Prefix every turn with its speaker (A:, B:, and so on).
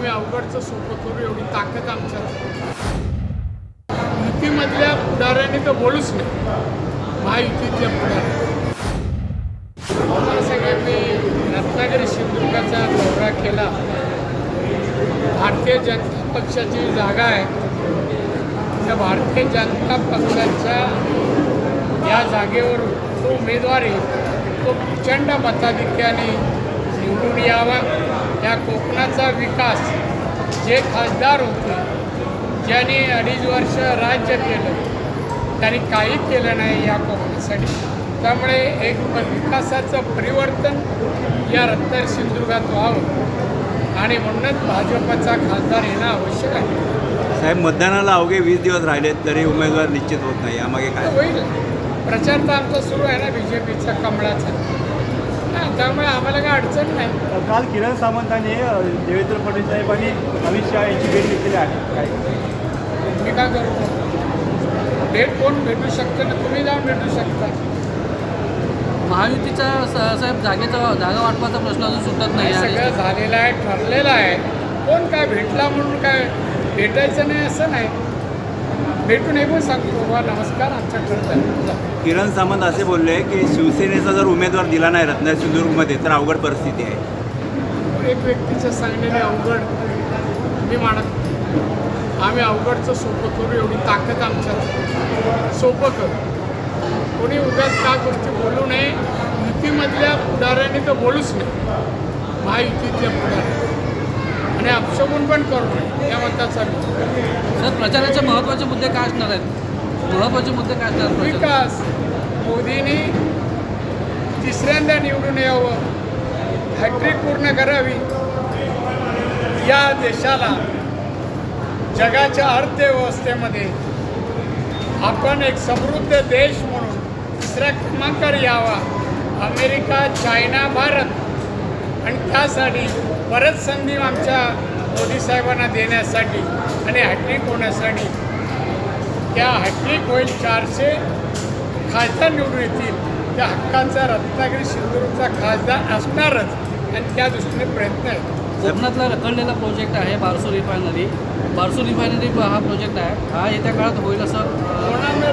A: आम्ही अवघडचं सोपं करू एवढी ताकद आमच्या युतीमधल्या पुढाऱ्यांनी तर बोलूच नाही. महायुतीतल्या पुढाऱ्या तुम्हाला सगळ्यांनी रत्नागिरी सिंधुदुर्गाचा दौरा केला. भारतीय जनता पक्षाची जागा आहे. त्या भारतीय जनता पक्षाच्या या जागेवर तो उमेदवार आहे. तो प्रचंड मताधिक्याने निवडून यावा. या कोकणाचा विकास जे खासदार होते ज्यांनी अडीच वर्ष राज्य केलं त्यांनी काही केलं नाही या कोकणासाठी. त्यामुळे एक विकासाचं परिवर्तन या रत्नागिरी सिंधुदुर्गात व्हावं. आणि म्हणूनच भाजपचा खासदार येणं आवश्यक आहे.
B: साहेब मतदानाला अवघे वीस दिवस राहिलेत तरी उमेदवार निश्चित होत नाही. यामागे काय?
A: होईल. प्रचार तर आमचा सुरू आहे ना बी जे पीचा कमळाचा. त्यामुळे आम्हाला काय अडचण नाही.
C: काल किरण सामंतांनी देवेंद्र फडणवीस साहेब आणि अमित शहा यांची भेट घेतलेली आहे. काय?
A: मी काय करू? भेट कोण भेटू शकतं ना? तुम्ही जाऊन भेटू शकता.
D: महायुतीचा स- साहेब जागेचा जागा वाटपाचा प्रश्न अजून सुटत
A: हे
D: नाही आणि
A: सगळं झालेलं आहे ठरलेलं आहे. कोण काय भेटला म्हणून काय भेटायचं नाही असं नाही. भेटून हे सांगतो. बा नमस्कार आमच्या ठरलं
B: किरण सामंत असे बोलले की शिवसेनेचा जर उमेदवार दिला नाही रत्नागिरी सिंधुदुर्गमध्ये तर अवघड परिस्थिती आहे.
A: एक व्यक्तीचं सांगण्याने अवघड मी मानत. आम्ही अवघडचं सोपं करू एवढी ताकद आमच्यात. सोपं करू. कोणी उगाच त्या गोष्टी बोलू नये. युतीमधल्या पुढाऱ्यांनी तर बोलूच नाही महायुतीतल्या पुढाऱ्या आणि अपशगुन पण करू नये या मताचा मी.
D: सर प्रचाराचे महत्त्वाचे मुद्दे काय असणार आहेत? महत्त्वाचे मुद्दे काय असणार?
A: विकास. मोदींनी तिसऱ्यांदा निवडून यावं. हॅट्रिक पूर्ण करावी. या देशाला जगाच्या अर्थव्यवस्थेमध्ये आपण एक समृद्ध देश म्हणून तिसऱ्या क्रमांकावर यावा. America China Bharat. आणि त्यासाठी परत संधी आमच्या मोदी साहेबांना देण्यासाठी आणि हॅट्रिक होण्यासाठी. त्या हॅट्रिक होईल चारशे खासदार निवडून येतील. त्या हक्काचा रत्नागिरी सिंधुदुर्गचा खासदार असणारच. आणि त्या दृष्टीने प्रयत्न आहे
D: कोकणातला रखडलेला प्रोजेक्ट आहे बारसू रिफायनरी बारसू रिफायनरी हा प्रोजेक्ट आहे. हा येत्या काळात होईल असं अं,
A: कोणाने